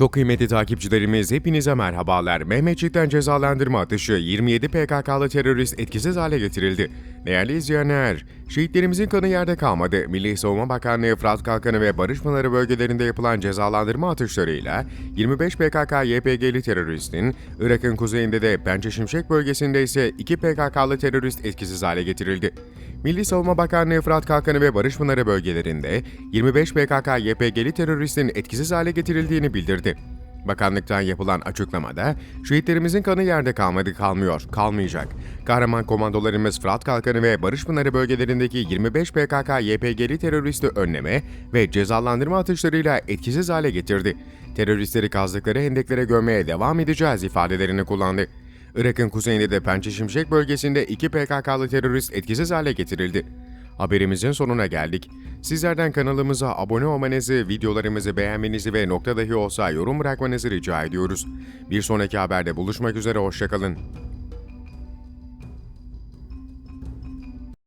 Çok kıymetli takipçilerimiz hepinize merhabalar. Mehmetçik'ten cezalandırma atışı 27 PKK'lı terörist etkisiz hale getirildi. Değerli izleyenler, şehitlerimizin kanı yerde kalmadı. Milli Savunma Bakanlığı Fırat Kalkanı ve Barış Pınarı bölgelerinde yapılan cezalandırma atışlarıyla 25 PKK-YPG'li teröristin, Irak'ın kuzeyinde de Pençe Şimşek bölgesinde ise 2 PKK'lı terörist etkisiz hale getirildi. Milli Savunma Bakanlığı Fırat Kalkanı ve Barış Pınarı bölgelerinde 25 PKK-YPG'li teröristin etkisiz hale getirildiğini bildirdi. Bakanlıktan yapılan açıklamada, şehitlerimizin kanı yerde kalmadı kalmıyor, kalmayacak. Kahraman komandolarımız Fırat Kalkanı ve Barış Pınarı bölgelerindeki 25 PKK-YPG'li teröristi önleme ve cezalandırma atışlarıyla etkisiz hale getirdi. Teröristleri kazdıkları hendeklere gömmeye devam edeceğiz ifadelerini kullandı. Irak'ın kuzeyinde de Pençe Şimşek bölgesinde iki PKK'lı terörist etkisiz hale getirildi. Haberimizin sonuna geldik. Sizlerden kanalımıza abone olmanızı, videolarımızı beğenmenizi ve nokta dahi olsa yorum bırakmanızı rica ediyoruz. Bir sonraki haberde buluşmak üzere, hoşçakalın.